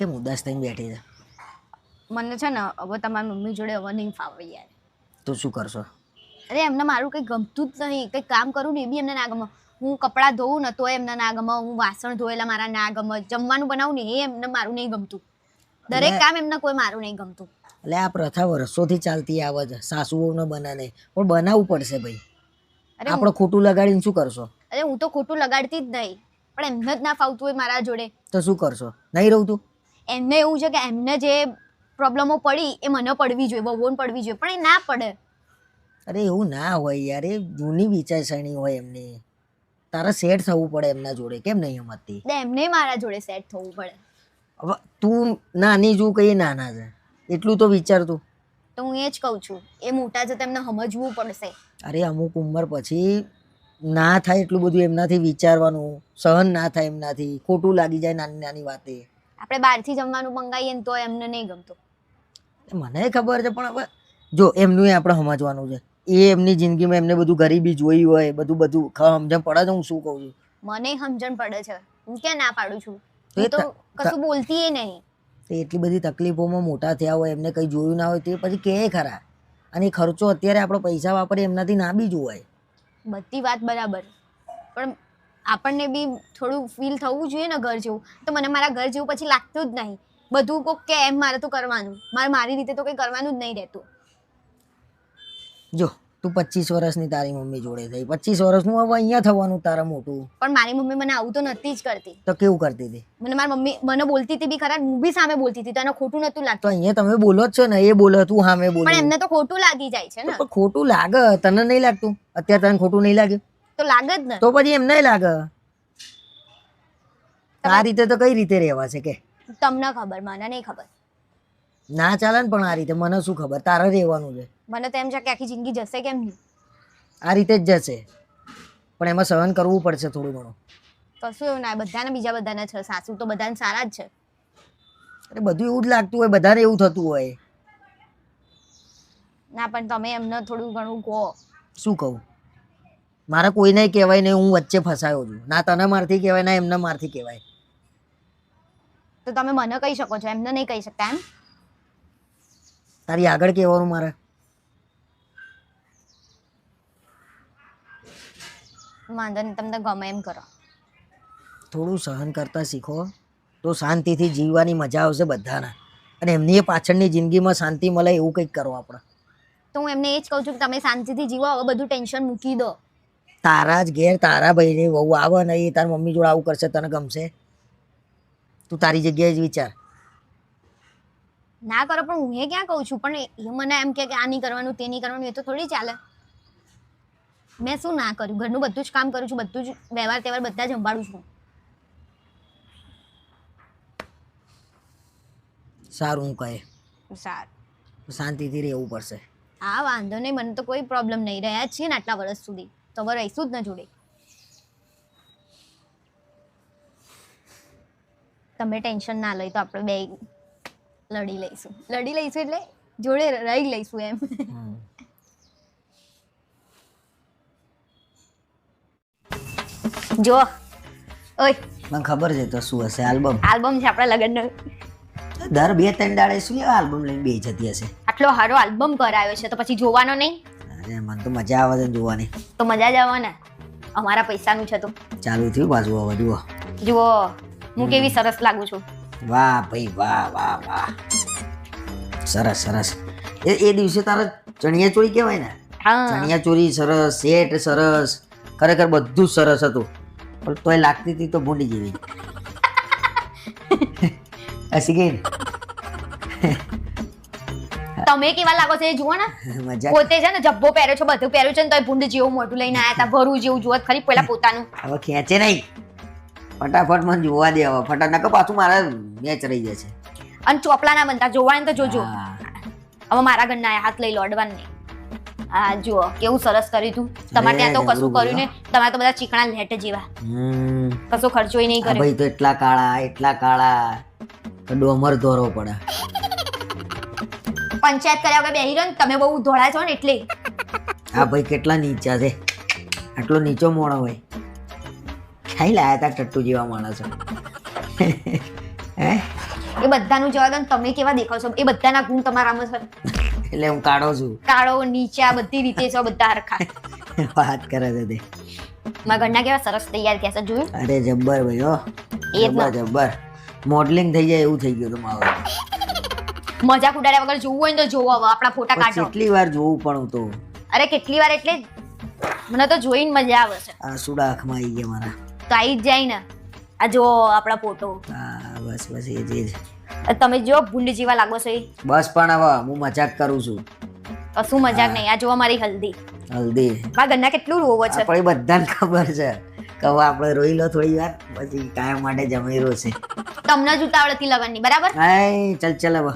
કેમ ઉદાસ થઈને બેઠી છે? મને છે ને હવે તમારી મમ્મી જોડે હવે નહીં ફાવે યાર તો શું કરશો? અરે એમને મારું કંઈ ગમતું જ નહીં. કંઈ કામ કરું ને એ બી એમને ના ગમે. હું કપડાં ધોઉં ને તો એમને ના ગમે. હું વાસણ ધોયેલા મારા ના ગમે. જમવાનું બનાવું ને એ એમને મારું નહીં ગમતું. દરેક કામ એમને કોઈ મારું નહીં ગમતું. એટલે આ પ્રથા વર્ષોથી ચાલતી આવે છે સાસુઓને નહીં. પણ બનાવવું પડશે ભાઈ. અરે આપણે ખોટું લગાડીને શું કરશો? અરે હું તો ખોટું લગાડતી જ નહીં. પણ એમને જ ના ફાવતું હોય મારા જોડે. તો શું કરશો? નહીં રહું તું? એમને એવું છે કે એમને જે પ્રોબ્લેમો પડી એ મને પડવી જોઈએ વહુને પડવી જોઈએ પણ એ ના પડે. અરે એવું ના હોય યાર એ જૂની વિચારસરણી હોય એમની. તારે સેટ થવું પડે એમના જોડે કેમ નહીં એટલે એમને મારા જોડે સેટ થવું પડે. હવે તું નાની જો કઈ નાના છે? એટલું તો વિચાર તું. તો હું એ જ કહું છું એ મોટા છે તેમને સમજવું પડશે. અરે અમુક ઉંમર પછી ના થાય એટલું બધું એમનાથી વિચારવાનું સહન ના થાય એમનાથી ખોટું લાગી જાય નાની નાની વાતે. આપણે બહારથી જમવાનું મંગાવીએ ને તો એમને નહીં ગમતું. મને ખબર છે પણ હવે જો એમનું એ આપણે સમજવાનું છે. એ એમની જિંદગીમાં એમને બધું ગરીબી જોઈ હોય બધું બધું સમજણ પડે છે હું શું કહું છું? મને સમજણ પડે છે. હું ક્યાં ના પાડું છું? એ તો કશું બોલતી એ નહીં. તે એટલી બધી તકલીફોમાં મોટા થયા હોય એમને કંઈ જોયું ના હોય તે પછી કહે ખરા? અને ખર્ચો અત્યારે આપણો પૈસા વાપરીએ એમનાથી ના બી જોવાય. બધી વાત બરાબર. પણ આપણને બી થોડું ફીલ થવું જોઈએ ને ઘર જેવું. તો મને મારા ઘર જેવું પછી લાગતું જ નહીં. બધું કોક કે એમ મારે તો કરવાનું. મારે મારી રીતે તો કંઈ કરવાનું જ નહીં રહેતું. જો તું પચીસ વર્ષની તારી મમ્મી જોડે થઈ. પચીસ વર્ષનું હવે અહીંયા થવાનું તારા મોટું. પણ મારી મમ્મી મને આવું તો નથી જ કરતી. તો કેવું કરતી હતી? મને મારી મમ્મી મને બોલતી હતી બી ખરા હું બી સામે બોલતી હતી. તને ખોટું નતું તો લાગતું. અહીંયા તમે બોલો જ છો ને એ બોલો તું સામે બોલો. પણ એમને તો ખોટું લાગી જાય છે ને. ખોટું લાગે તને નહીં લાગતું? અત્યારે તને ખોટું નહીં લાગ્યું? તો લાગે જ ને. તો પછી એમ નહીં લાગે. આ રીતે તો કઈ રીતે રહેવા છે કે? તમને ખબર મને નહીં ખબર. ના ચાલે ને પણ આ રીતે મને શું ખબર? તારે રહેવાનું છે. મને તો એમ છે કે આખી જિંદગી જશે કેમ નહીં? આ રીતે જ જશે. પણ એમાં સહન કરવું પડશે થોડું ઘણું. કશું એવું ના બધાને બીજા બધાને છે સાસુ તો બધાને સારા જ છે. અરે બધું એવું જ લાગતું હોય બધાને એવું થતું હોય. ના પણ તમે એમને થોડું ઘણું કહો. શું કહું? મારે કોઈને કહેવાય નહીં હું વચ્ચે ફસાયો છું. ના તને મારથી કહેવાય ના એમને મારથી કહેવાય. તો તમે મને કહી શકો છો એમને નહીં કહી શકતા એમ? તારી આગળ કહેવાનું મારે? વાંધો નહીં તમને ગમે એમ કરો. થોડું સહન કરતા શીખો. તો શાંતિથી જીવવાની મજા આવશે બધાને. અને એમની પાછળની જિંદગીમાં શાંતિ મળે એવું કંઈક કરો આપણે. તો હું એમને એ જ કહું છું કે તમે શાંતિથી જીવો હવે બધું ટેન્શન મૂકી દો. તારા જ ઘેર તારા ભાઈની વહુ આવે ને એ તારી મમ્મી જોડે આવું કરશે તને ગમશે? તું તારી જગ્યાએ જ વિચાર. ના કરો પણ હું એ ક્યાં કહું છું? પણ એ મને એમ કે કે આ નહીં કરવાનું તે નહીં કરવાનું એ તો થોડી ચાલે. મેં શું ના કર્યું? ઘરનું બધું જ કામ કરું છું બધું જ વ્યવહાર તહેવાર બધા જ સંભાળું છું. સારું હું કહે. સારું. શાંતિથી રહેવું પડશે. હા વાંધો નહીં મને તો કોઈ પ્રોબ્લેમ નહીં. રહ્યા જ છીએ ને આટલા વર્ષ સુધી. તો હવે રહીશું જ ન જોડે. તમે ટેન્શન ના લઈ તો આપણે બે લડી લઈશું. લડી લઈશું એટલે જોડે રહી લઈશું એમ. જો ઓય. મને ખબર છે તો શું હશે આલ્બમ? આલ્બમ છે આપણા લગ્નનો. દર બે ત્રણ દાડે શું આલ્બમ લઈને બે જતી હશે? આટલો સારો આલ્બમ કરાયો છે તો પછી જોવાનો નહીં? મને તો મજા આવે છે જોવાની. તો મજા જ આવે ને? અમારા પૈસાનું છે તો. ચાલુ થયું પાછું હવે જુઓ. જુઓ હું કેવી સરસ લાગુ છું. વાહ ભાઈ વાહ વાહ વાહ. સરસ સરસ. એ એ દિવસે તારા ચણિયા ચોરી કહેવાય ને? ચણિયા ચોરી સરસ સેટ સરસ ખરેખર બધું સરસ હતું. પણ તોય લાગતી હતી તો ભૂંડી જેવી. હસી ગઈ તમે કેવા લાગો છો એ જુઓ ને. મજા પોતે છે ને જબ્બો પહેર્યો છે બધું પહેર્યું છે ને તોય ભૂંડ જેવું મોટું લઈને આયા હતા ભરું જેવું જુઓ ખરી પેલા પોતાનું. હવે ખેંચે નહીં. ફટાફટ મને જોવા દે હવે. ફટાફટ નકર પાછું મારા મેચ રહી જશે. અને ચોપલા ના બનતા જોવાને તો જોજો. હવે મારા ઘરના હાથ લઈ લો અડવાન નહીં હા જુઓ કેવું સરસ કર્યું તું. તમારે ત્યાં તો કશું કર્યું ને તમારે તો બધા ચીકણા લેટ જેવા. કશો ખર્ચોય નહીં આ કર્યો. ભાઈ તો એટલા કાળા એટલા કાળા. ડોમર ધોરવો પડે. પંચાયત કર્યા વગર બેહી રહ્યો ને તમે બહુ ધોળા છો ને એટલે. આ ભાઈ કેટલા નીચા છે. આટલો નીચો મોણો હોય. ખાઈ લાયા તા ટટ્ટુ જેવા માણસો. હે? એ બધાનું જવા દો ને તમે કેવા દેખાવ છો? એ બધાના ગુણ તમારામાં છે. એટલે હું કાઢો છું. કાળો નીચા બધી રીતે છો બધા હરખા. વાત કરે છે તે. મારા ઘરના કેવા સરસ તૈયાર થયા છે જોયું? અરે જબ્બર ભાઈ હો. જબ્બર જબ્બર. મોડલિંગ થઈ જાય એવું થઈ ગયું હતું મારું મજાક ઉડાડ્યા વગર જોવું હોય ને તો જોવો હવે આપણા ફોટા કાઢો. કેટલી વાર જોવું પણ હું તો. અરે કેટલી વાર એટલે મને તો જોઈને મજા આવે છે. આ સુડા આંખમાં આવી ગયા મારા. તો આવી જ જાય ને. આ જો આપણા ફોટો. હા બસ બસ એ જ એ જ. તમે જો ભૂંડ જેવા લાગો છો એ. બસ પણ હવે હું મજાક કરું છું. કશું મજાક નહીં આ જો મારી હલ્દી. હલ્દી. મારા ગન્ના કેટલું રોવો છે. આપણે બધાને ખબર છે. કે હવે આપણે રોઈ લો થોડી વાર પછી કાયમ માટે જમી છે. તમને જ ઉતાવળ હતી લગનની બરાબર? હાય ચલ ચલ હવે.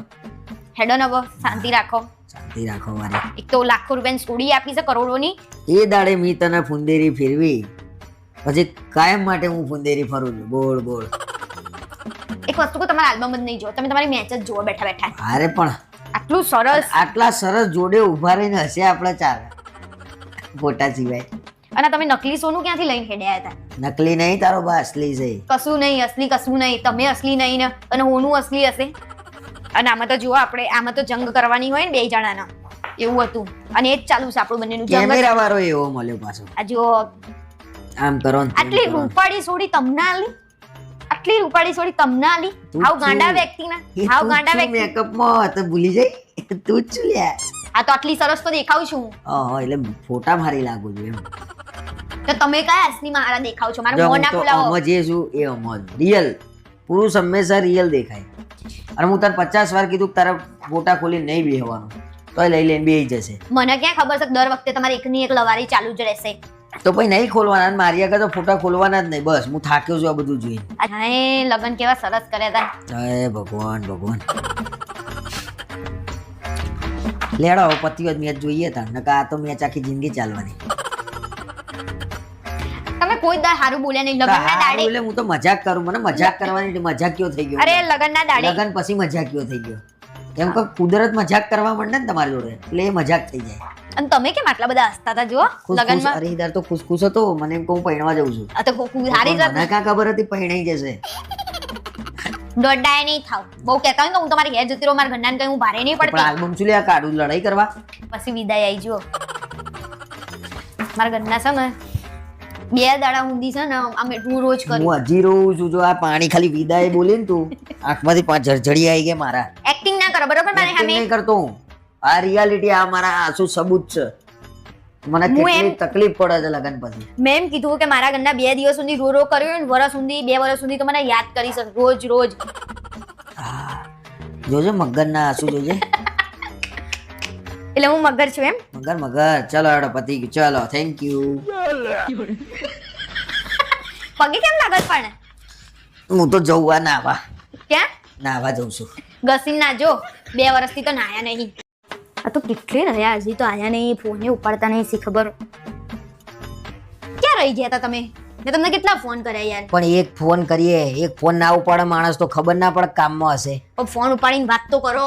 હેડો નવો શાંતિ રાખો. શાંતિ રાખો મારે. એક તો લાખો રૂપિયાની સ્ટોરી આપી છે કરોડોની. એ દાડે મી તને ફુંદેરી ફેરવી. પછી કાયમ માટે હું ફુંદેરી ફરું છું. બોલ બોલ. એક વસ્તુ કો તમારા આલ્બમ જ નહીં જો તમે તમારી મેચ જ જોવો બેઠા બેઠા. અરે પણ આટલું સરસ. આટલા સરસ જોડે ઊભા રહીને હશે આપણે ચાર. ફોટા સિવાય. અને તમે નકલી સોનું ક્યાંથી લઈને ખેડ્યા હતા? નકલી નહીં તારો બા અસલી છે. કશું નહીં અસલી કશું નહીં. તમે અસલી નહીં ને અને હોનું અસલી હશે. અને આમાં તો જુઓ આપણે આમાં તો જંગ કરવાની હોય ને બે જણાના. એવું હતું. અને એ જ ચાલુ છે આપણું બંનેનું જંગ કેમેરા વાળો એવો મળ્યો પાછો. આ જુઓ. આમ કરો આટલી રૂપાળી સોડી તમને આલી આટલી રૂપાળી સોડી તમને આલી હાવ ગાંડા વ્યક્તિના. હાવ ગાંડા વ્યક્તિ. મેકઅપમાં તો ભૂલી જાય તું જ લ્યા. આ તો આટલી સરસ તો દેખાવ છું ઓહો એટલે ફોટા મારી લાગુ છું એમ. તો તમે કયા અસલી મારા દેખાવ છો? મારું મોં ના ખુલાવો. અમર જે છું. એ અમર રિયલ. પુરુષ હંમેશા રિયલ દેખાય. અને હું તારે પચાસ વાર કીધું તારા ફોટા ખોલી નહીં બેહવાનું. તો લઈ લઈને બેહી જશે. મને ક્યાં ખબર છે દર વખતે તમારે એકની એક લવારી ચાલુ જ રહેશે? તો પછી નહીં ખોલવાના અને મારી આગળ તો ફોટા ખોલવાના જ નહીં. બસ હું થાક્યો છું આ બધું જોઈને. હાય લગન કેવા સરસ કર્યા હતા જય ભગવાન ભગવાન. લેડો પતિઓ પતિ જ મેચ જોઈએ તા નકા આ તો મેચ આખી જિંદગી ચાલવાની. કોઈ દર હારું બોલ્યા નહીં. લગનના હારું દાડે એટલે હું તો મજાક કરું મને મજાક કરવાની મજાક કયો થઈ અરે ગયો લગનના દાડે લગન પછી મજાક કયો થઈ ગયો? એમ કે કુદરત મજાક કરવા માંડે ને તમારી જોડે એટલે એ મજાક થઈ જાય. અને તમે કેમ આટલા બધા હસતા હતા ખુશ લગનમાં? અરે ઈદાર તો ખુશ ખુશ હતો મને એમ કે હું પૈણવા જઉં છું. આ તો ખુ- ખુ- સારી જ મને કાં ખબર હતી પૈણાઈ જશે. દોડાય નહીં થાવ. બહુ કહેતા હોય હું તમારી ઘેર જતી રહું મારા ઘરના કઈ હું ભારે નહીં પણ પડતી. આલ્બમ છું લે કાઢું લડાઈ કરવા? પછી વિદાય આવી જુઓ. મારા ઘરના છે ને બે દાડા ઊંધી છે ને અમે એટલું રોજ કરું. હું હજી રોઉં છું જો આ પાણી ખાલી વિદાય બોલી ને તું આંખમાંથી પાંચ ઝરઝડી આવી ગયા મારા. એક્ટિંગ ના કરો બરોબર મારે સામે? નહીં કરતો હું. આ રિયાલિટી આ મારા આંસુ સબૂત છે. મને કેટલી તકલીફ પડે છે લગન પછી. મેં એમ કીધું કે મારા ઘરના બે દિવસ સુધી રો રો કર્યો ને વર્ષ સુધી બે વર્ષ સુધી તો મને યાદ કરી શકે રોજ રોજ. હા. જોજે મગર ના આંસુ જોજે. એટલે હું મગર છું એમ? મગર મગર. ચલો પતી ગયું ચલો થેન્ક યુ પગે કેમ લાગે પણ? હું તો જઉં આ નાવા. ક્યાં? નાવા જઉં છું. ઘસીને ના જો. બે વર્ષથી તો નાયા નહીં. આ તો કેટલે રહ્યા હજી તો આયા નહીં ફોને ઉપાડતા નહીં સી ખબર? ક્યાં રહી ગયા હતા તમે? મેં તમને કેટલા ફોન કર્યા યાર. પણ એક ફોન કરીએ એક ફોન ના ઉપાડે માણસ તો ખબર ના પડે કામમાં હશે. પણ ફોન ઉપાડીને વાત તો કરો.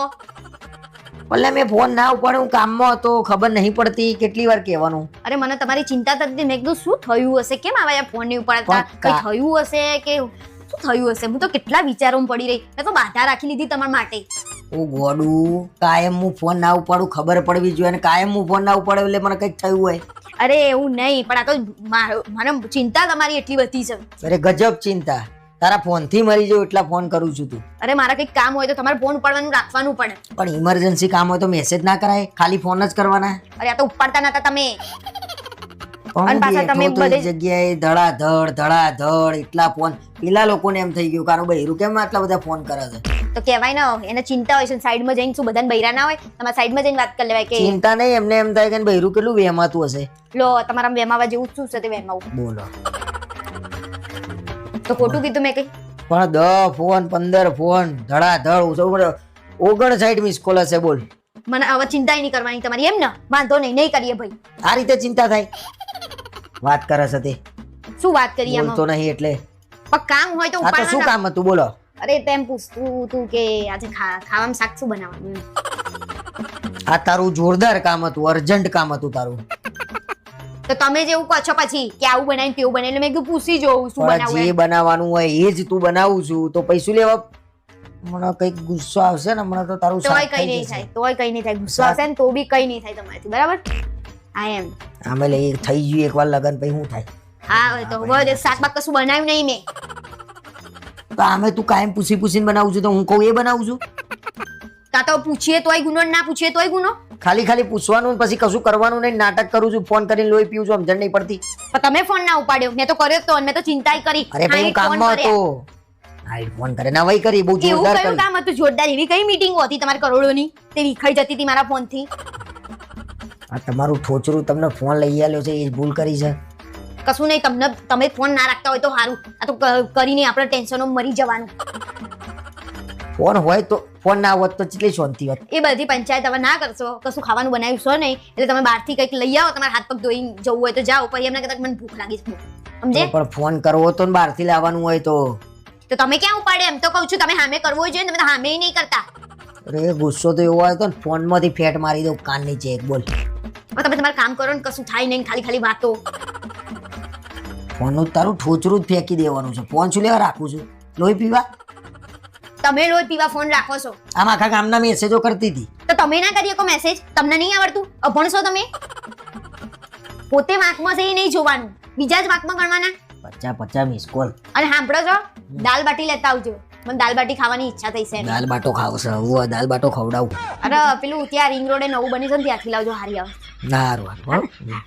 એટલે મેં ફોન ના ઉપાડ્યો હું કામમાં હતો ખબર નહીં પડતી કેટલી વાર કહેવાનું. અરે મને તમારી ચિંતા થતી મેં કીધું શું થયું હશે? કેમ આવા ફોન નહીં ઉપાડતા? કઈ થયું હશે કે શું થયું હશે? હું તો કેટલા વિચારોમાં પડી રહી. મેં તો બાધા રાખી લીધી તમારા માટે. ઓ ગોડું કાયમ હું ફોન ના ઉપાડું ખબર પડવી જોઈએ અને કાયમ હું ફોન ના ઉપાડ્યો એટલે મને કંઈક થયું હોય. અરે એવું નહીં પણ આ તો મારો- મને ચિંતા તમારી એટલી બધી છે. અરે ગજબ ચિંતા. તારા ફોનથી મરી જાઉં એટલા ફોન કરું છું તું. અરે મારા કઈ કામ હોય તો તમારે ફોન ઉપાડવાનું રાખવાનું પડે પણ ઇમરજન્સી કામ હોય તો મેસેજ ના કરાય? ખાલી ફોન જ કરવાના? અરે આ તો ઉપાડતા નતા તમે. અને પાછા તમે બેઠો તો એક બધે- જગ્યાએ ધડાધડ ધડાધડ એટલા ફોન. પેલા લોકોને એમ થઈ ગયું કારણ બૈરું કેમ આટલા બધા ફોન કરે છે? તો કહેવાય ને એને ચિંતા હોય છે સાઈડમાં જઈને શું બધાને બૈરા ના હોય? તમારા સાઈડમાં જઈને વાત કરી લેવાય કે ચિંતા નહીં એમને એમ થાય કે બૈરું કેટલું વહેમાતું હશે. લો તમારા વેમાવા જેવું શું છે તે વેમાવું? બોલો. તો ખોટું કીધું મેં કઈ? પણ દ ફોન પંદર ફોન ધડાધડ ઓગણસાઠ મિસ કોલ હશે બોલ. મને હવે ચિંતા નહીં કરવાની તમારી એમ ને? વાંધો નહીં નહીં કરીએ ભાઈ. આ રીતે ચિંતા થાય. વાત કરે છે તે. શું વાત કરીએ આમ? તો નહીં એટલે. પણ કામ હોય તો આ તો શું કામ હતું બોલો. અરે તેમ પૂછતું તું કે આજે ખાવામાં શાક શું બનાવવાનું આ તારું જોરદાર કામ હતું અર્જન્ટ કામ હતું તારું. તો તમે જેવું કહો છો પછી કે આવું બનાવીને તેવું બનાવી એટલે મેં કીધું પૂછી જોઉં શું પણ બનાવું જે એમ. બનાવવાનું હોય એ જ તું બનાવું છું. તો પૈસું લેવા? હમણાં કંઈક ગુસ્સો આવશે ને હમણાં તો તારું તોય કઈ થઈ નહીં જશે. થાય તોય કઈ નહીં થાય. ગુસ્સો આવશે ને તો બી કઈ નહીં થાય તમારાથી બરાબર? આઈ એમ. આમે લઈ થઈ ગયું એકવાર લગન પછી શું થાય? હા હવે તો હવે શાક બાક કશું બનાવ્યું નહીં મેં. તો આમે તું કાયમ પૂછી પૂછીને બનાવું છું તો હું કહું એ બનાવું છું? કાં તો પૂછીએ તોય ગુનો ને ના પૂછીએ તોય ગુનો? ખાલી ખાલી પૂછવાનું ને પછી કશું કરવાનું નહીં નાટક કરું છું ફોન કરીને લોહી પીવું છું સમજણ નહીં પડતી. પણ તમે ફોન ના ઉપાડ્યો. મેં તો કર્યો તો મેં તો ચિંતા કરી. અરે ભાઈ હું કામમાં હતો. કર્યા. ફોન કરે ના વહી કરી બહુ એવું કયું કામ હતું? જોરદાર એવી કઈ મીટિંગ હતી તમારી કરોડોની? તે વિખાઈ જતી હતી મારા ફોનથી આ તમારું ઠોચરું તમને ફોન લઈ આલ્યો છે એ જ ભૂલ કરી છે. કશું નહીં તમને તમે ફોન ના રાખતા હોય તો સારું. આ તો કરીને આપણે ટેન્શનો મરી જવાનું. ફોન હોય તો ફોન ના હોત તો કેટલી શાંતિ હોત. એ બધી પંચાયત હવે ના કરશો. કશું ખાવાનું બનાવ્યું છો નહીં. એટલે તમે બહારથી કંઈક લઈ આવો તમારા હાથ પગ ધોઈ જવું હોય તો જાઓ. પછી એમને કદાચ મને ભૂખ લાગી છે. સમજે? પણ ફોન કરવો તો બહારથી લાવવાનું હોય તો. તો તમે ક્યાં ઉપાડે? એમ તો કહું છું તમે સામે કરવો જોઈએ ને તમે તો સામે નહીં કરતા. અરે ગુસ્સો તો એવો આવ્યો તો ને ફોનમાંથી ફેટ મારી દઉં કાન નીચે એક બોલ. તમે તમારું કામ કરો ને કશું થાય નહીં ખાલી ખાલી વાતો. ફોનનું તારું ઠોચરું જ ફેંકી દેવાનું છે. ફોન શું લેવા રાખું છું? લોહી પીવા? તમે રોજ પીવા ફોન રાખો છો. આમ આખા ગામના મેસેજો કરતી હતી. તો તમે ના કરી શકો મેસેજ તમને નહીં આવડતું? અભણ છો તમે? પોતે વાંકમાં છે એ નહીં જોવાનું. બીજા જ વાંકમાં ગણવાના? પચા પચા મિસ કોલ અને સાંભળો છો દાલ બાટી લેતા આવજો. મને દાલ બાટી ખાવાની ઈચ્છા થઈ છે. દાલ બાટો ખાવશે હું દાલ બાટો ખવડાવું. અરે પેલું ત્યાં રિંગ રોડે નવું બની છે ત્યાંથી લાવજો હારી આવે. ના હારું હારું, હો?